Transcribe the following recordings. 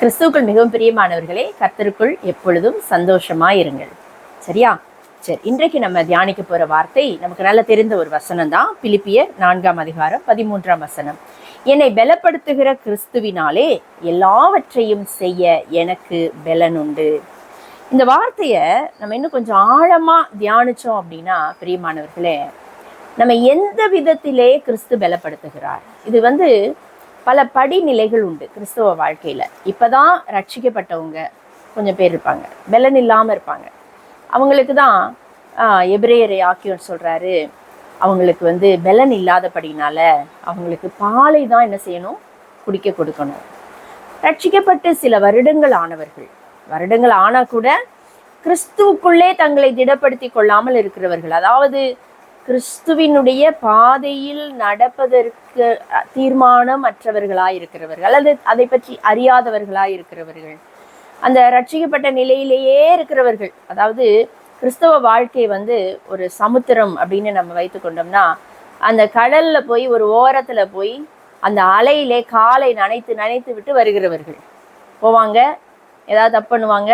கிறிஸ்துவுக்குள் மிகவும் பிரியமானவர்களே கர்த்தருக்குள் எப்பொழுதும் சந்தோஷமாயிருங்கள். சரியா? சரி இன்றைக்கு நம்ம தியானிக்க போற வார்த்தை நமக்கு நல்லா தெரிந்த ஒரு வசனம் தான் பிலிப்பியர் நான்காம் அதிகாரம் பதிமூன்றாம் வசனம். என்னை பலப்படுத்துகிற கிறிஸ்துவினாலே எல்லாவற்றையும் செய்ய எனக்கு பலனுண்டு. இந்த வார்த்தையை நம்ம இன்னும் கொஞ்சம் ஆழமா தியானிச்சோம் அப்படின்னா பிரியமானவர்களே நம்ம எந்த விதத்திலே கிறிஸ்து பலப்படுத்துகிறார்? இது வந்து பல படிநிலைகள் உண்டு கிறிஸ்தவ இப்போ தான் ரட்சிக்கப்பட்டவங்க கொஞ்சம் பேர் இருப்பாங்க. பலன் இல்லாமல் இருப்பாங்க. அவங்களுக்கு தான் எபிரேயரை ஆக்கியோர் சொல்கிறாரு அவங்களுக்கு வந்து பலன் இல்லாதபடினால அவங்களுக்கு பாலை தான் என்ன செய்யணும்? குடிக்க கொடுக்கணும். ரட்சிக்கப்பட்டு சில வருடங்கள் ஆனவர்கள். வருடங்கள் ஆனால் கூட கிறிஸ்துவுக்குள்ளே தங்களை திடப்படுத்தி கொள்ளாமல் இருக்கிறவர்கள். அதாவது கிறிஸ்துவினுடைய பாதையில் நடப்பதற்கு தீர்மானம் அற்றவர்களாய் இருக்கிறவர்கள் அல்லது அதை பற்றி அறியாதவர்களாய் இருக்கிறவர்கள். அந்த ரட்சிக்கப்பட்ட நிலையிலேயே இருக்கிறவர்கள் அதாவது கிறிஸ்தவ வாழ்க்கை வந்து ஒரு சமுத்திரம் அப்படின்னு நம்ம வைத்து கொண்டோம்னா அந்த கடல்ல போய் ஒரு ஓரத்துல போய் அந்த அலையிலே காலை நனைத்து நனைத்து விட்டு வருகிறவர்கள். போவாங்க ஏதாவது தப்பு பண்ணுவாங்க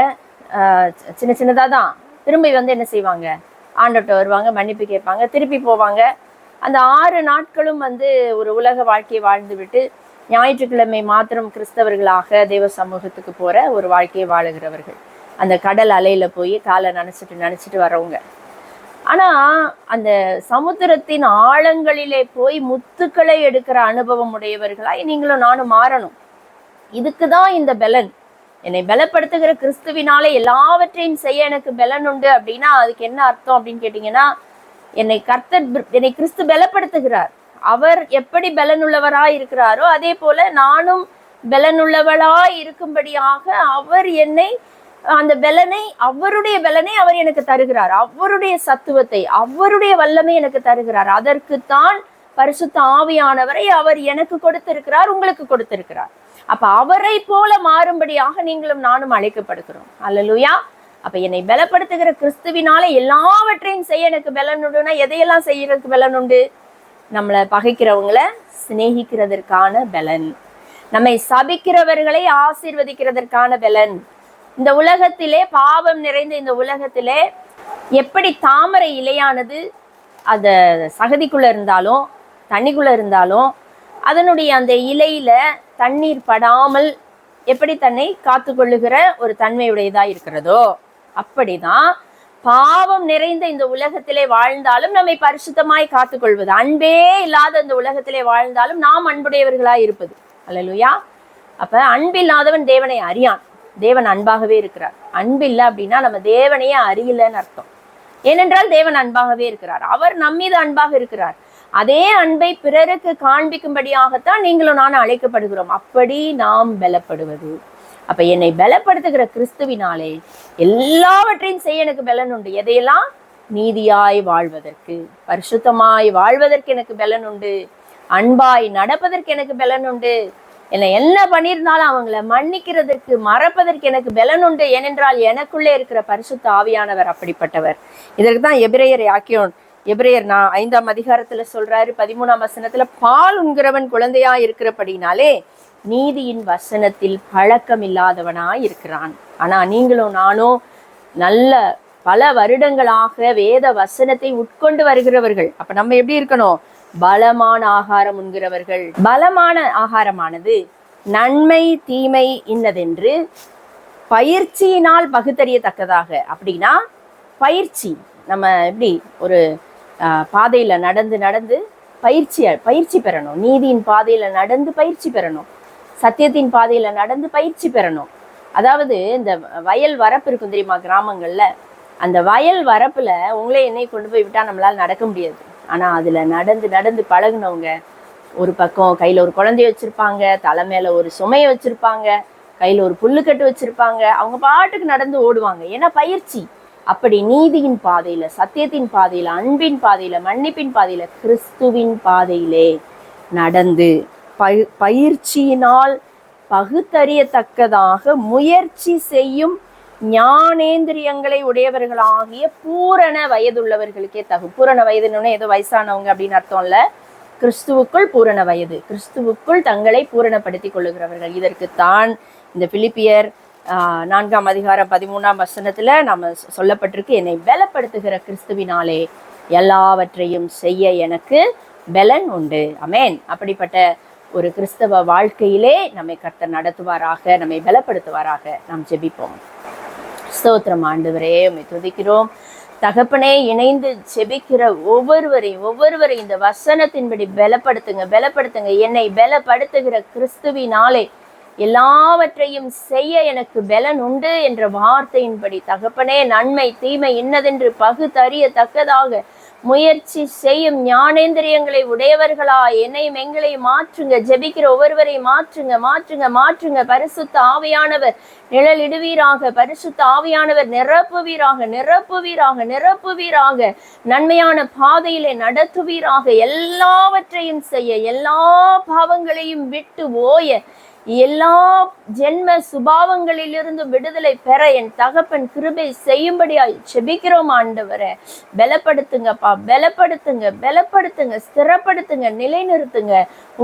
சின்ன சின்னதாக தான். திரும்பி வந்து என்ன செய்வாங்க? ஆண்டவர்கிட்ட வருவாங்க மன்னிப்பு கேட்பாங்க திருப்பி போவாங்க. அந்த ஆறு நாட்களும் வந்து ஒரு உலக வாழ்க்கையை வாழ்ந்துவிட்டு ஞாயிற்றுக்கிழமை மாத்திரம் கிறிஸ்தவர்களாக தேவ சமூகத்துக்கு போகிற ஒரு வாழ்க்கையை வாழுகிறவர்கள். அந்த கடல் அலையில் போய் காலை நினச்சிட்டு நினச்சிட்டு வரவங்க ஆனால் அந்த சமுத்திரத்தின் ஆழங்களிலே போய் முத்துக்களை எடுக்கிற அனுபவம் உடையவர்களாய் நீங்களும் நானும் மாறணும். இதுக்கு தான் இந்த பலன். என்னை பலப்படுத்துகிற கிறிஸ்துவினாலே எல்லாவற்றையும் செய்ய எனக்கு பலன் உண்டு அப்படின்னா அதுக்கு என்ன அர்த்தம் அப்படின்னு கேட்டீங்கன்னா என்னை கர்த்தர் என்னை கிறிஸ்து பலப்படுத்துகிறார். அவர் எப்படி பலனுள்ளவராய் இருக்கிறாரோ அதே போல நானும் பலனுள்ளவளாய் இருக்கும்படியாக அவர் என்னை அந்த பலனை அவருடைய பலனை அவர் எனக்கு தருகிறார். அவருடைய சத்துவத்தை அவருடைய வல்லமை எனக்கு தருகிறார். அதற்குத்தான் பரிசுத்த ஆவியானவரை அவர் எனக்கு கொடுத்திருக்கிறார் உங்களுக்கு கொடுத்திருக்கிறார். அப்ப அவரை போல மாறும்படியாக நீங்களும் நானும் அழைக்கப்படுகிறோம். அல்லலுயா. அப்ப என்னை பலப்படுத்துகிற கிறிஸ்துவினால எல்லாவற்றையும் செய்ய எனக்கு பலன் உண்டுனா எதையெல்லாம் செய்யறதுக்கு பலன் உண்டு? நம்மளை பகைக்கிறவங்களை சிநேகிக்கிறதற்கான பலன். நம்மை சபிக்கிறவர்களை ஆசீர்வதிக்கிறதற்கான பலன். இந்த உலகத்திலே பாவம் நிறைந்த இந்த உலகத்திலே எப்படி தாமரை இலையானது அதை சகதிக்குள்ள இருந்தாலும் தண்ணிக்குள்ள இருந்தாலும் அதனுடைய அந்த இலையில தண்ணீர் படாமல் எப்படி தன்னை காத்துக்கொள்ளுகிற ஒரு தன்மையுடையதா இருக்கிறதோ அப்படிதான் பாவம் நிறைந்த இந்த உலகத்திலே வாழ்ந்தாலும் நம்மை பரிசுத்தமாய் காத்துக்கொள்வது. அன்பே இல்லாத இந்த உலகத்திலே வாழ்ந்தாலும் நாம் அன்புடையவர்களாய் இருப்பது. அல்லலுயா. அப்ப அன்பில்லாதவன் தேவனை அறியான். தேவன் அன்பாகவே இருக்கிறார். அன்பில்லை அப்படின்னா நம்ம தேவனையே அறியலன்னு அர்த்தம். ஏனென்றால் தேவன் அன்பாகவே இருக்கிறார். அவர் நம்மீது அன்பாக இருக்கிறார். அதே அன்பை பிறருக்கு காண்பிக்கும்படியாகத்தான் நீங்களும் நான் அழைக்கப்படுகிறோம். அப்படி நாம் பலப்படுவது. அப்ப என்னை பலப்படுத்துகிற கிறிஸ்துவினாலே எல்லாவற்றையும் செய்ய எனக்கு பலன் உண்டு. எதையெல்லாம்? நீதியாய் வாழ்வதற்கு பரிசுத்தமாய் வாழ்வதற்கு எனக்கு பலன் உண்டு. அன்பாய் நடப்பதற்கு எனக்கு பலன் உண்டு. என்னை என்ன பண்ணியிருந்தாலும் அவங்கள மன்னிக்கிறதுக்கு மறப்பதற்கு எனக்கு பலன் உண்டு. ஏனென்றால் எனக்குள்ளே இருக்கிற பரிசுத்த ஆவியானவர் அப்படிப்பட்டவர். இதற்கு தான் எபிரேயர் யாக்கியோன் எபிரேயர் நான் ஐந்தாம் அதிகாரத்துல சொல்றாரு பதிமூணாம் வசனத்துல பால் உண்கிறவன் குழந்தையா இருக்கிறபடினாலே நீதியின் வசனத்தில் பழக்கம் இல்லாதவனா இருக்கிறான் ஆனா நீங்களும் நானும் நல்ல பல வருடங்களாக வேத வசனத்தை உட்கொண்டு வருகிறவர்கள். அப்ப நம்ம எப்படி இருக்கணும்? பலமான ஆகாரம் உண்கிறவர்கள். பலமான ஆகாரமானது நன்மை தீமை இன்னதென்று பயிற்சியினால் பகுத்தறியத்தக்கதாக. அப்படின்னா பயிற்சி. நம்ம எப்படி ஒரு பாதையில் நடந்து நடந்து பயிற்சி பயிற்சி பெறணும். நீதியின் பாதையில் நடந்து பயிற்சி பெறணும். சத்தியத்தின் பாதையில் நடந்து பயிற்சி பெறணும். அதாவது இந்த வயல் வரப்பு இருக்கும் தெரியுமா கிராமங்களில்? அந்த வயல் வரப்பில் உங்களே என்னை கொண்டு போய் விட்டால் நம்மளால் நடக்க முடியாது. ஆனால் அதில் நடந்து நடந்து பழகுனவங்க ஒரு பக்கம் கையில் ஒரு குழந்தைய வச்சுருப்பாங்க தலை மேலே ஒரு சுமையை வச்சுருப்பாங்க கையில் ஒரு புல்லுக்கட்டு வச்சுருப்பாங்க அவங்க பாட்டுக்கு நடந்து ஓடுவாங்க. ஏன்னா பயிற்சி. அப்படி நீதியின் பாதையில சத்தியத்தின் பாதையில அன்பின் பாதையில மன்னிப்பின் பாதையில கிறிஸ்துவின் பாதையிலே நடந்து பய பயிற்சியினால் பகுத்தறியத்தக்கதாக முயற்சி செய்யும் ஞானேந்திரியங்களை உடையவர்களாகிய பூரண வயதுள்ளவர்களுக்கே தகு. பூரண வயதுன்னு ஏதோ வயசானவங்க அப்படின்னு அர்த்தம் இல்ல கிறிஸ்துவுக்குள் பூரண வயது. கிறிஸ்துவுக்குள் தங்களை பூரணப்படுத்திக் கொள்ளுகிறவர்கள். இதற்குத்தான் இந்த பிலிப்பியர் நான்காம் அதிகாரம் பதிமூணாம் வசனத்தில் நம்ம சொல்லப்பட்டிருக்கு என்னை பலப்படுத்துகிற கிறிஸ்துவினாலே எல்லாவற்றையும் செய்ய எனக்கு பலன் உண்டு. அமேன். அப்படிப்பட்ட ஒரு கிறிஸ்தவ வாழ்க்கையிலே நம்மை கர்த்தர் நடத்துவாராக நம்மை பலப்படுத்துவாராக நாம் ஜெபிப்போம். ஸ்தோத்திரம் ஆண்டவரே உண்மை துதிக்கிறோம். தகப்பனே இணைந்து ஜெபிக்கிற ஒவ்வொருவரையும் ஒவ்வொருவரையும் இந்த வசனத்தின்படி பலப்படுத்துங்க பலப்படுத்துங்க. என்னை பலப்படுத்துகிற கிறிஸ்துவினாலே எல்லாவற்றையும் செய்ய எனக்கு பலன் உண்டு என்ற வார்த்தையின்படி தகப்பனே நன்மை தீமை இன்னதென்று பகுத்தறியத்தக்கதாக முயற்சி செய்யும் ஞானேந்திரியங்களை உடையவர்களா? என்னையும் எங்களை மாற்றுங்க ஜெபிக்கிற ஒவ்வொருவரை மாற்றுங்க மாற்றுங்க மாற்றுங்க. பரிசுத்த ஆவியானவர் நிழலிடுவீராக பரிசுத்த ஆவியானவர் நிரப்புவீராக நிரப்புவீராக நிரப்புவீராக. நன்மையான பாதையிலே நடத்துவீராக. எல்லாவற்றையும் செய்ய எல்லா பாவங்களையும் விட்டு ஓய எல்லா ஜென்ம சுபாவங்களிலிருந்து விடுதலை பெற என் தகப்பன் கிருபை செய்யும்படியாய் செபிக்கிறோம் ஆண்டவரை. பலப்படுத்துங்கப்பா பலப்படுத்துங்க பலப்படுத்துங்க ஸ்திரப்படுத்துங்க நிலைநிறுத்துங்க.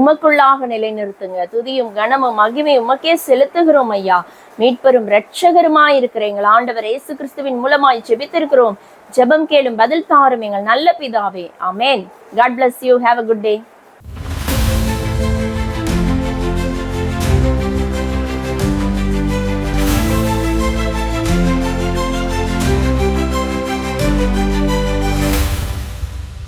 உமக்குள்ளாக நிலைநிறுத்துங்க. துதியும் கனமும் மகிமையும் உமக்கே செலுத்துகிறோம் ஐயா. மீட்பெரும் இரட்சகருமாய் இருக்கிற எங்கள் ஆண்டவர் இயேசு கிறிஸ்துவின் மூலமாய் ஜெபித்திருக்கிறோம். ஜெபம் கேளும் பதில் தாரும் எங்கள் நல்ல பிதாவே. Amen God bless you have a good day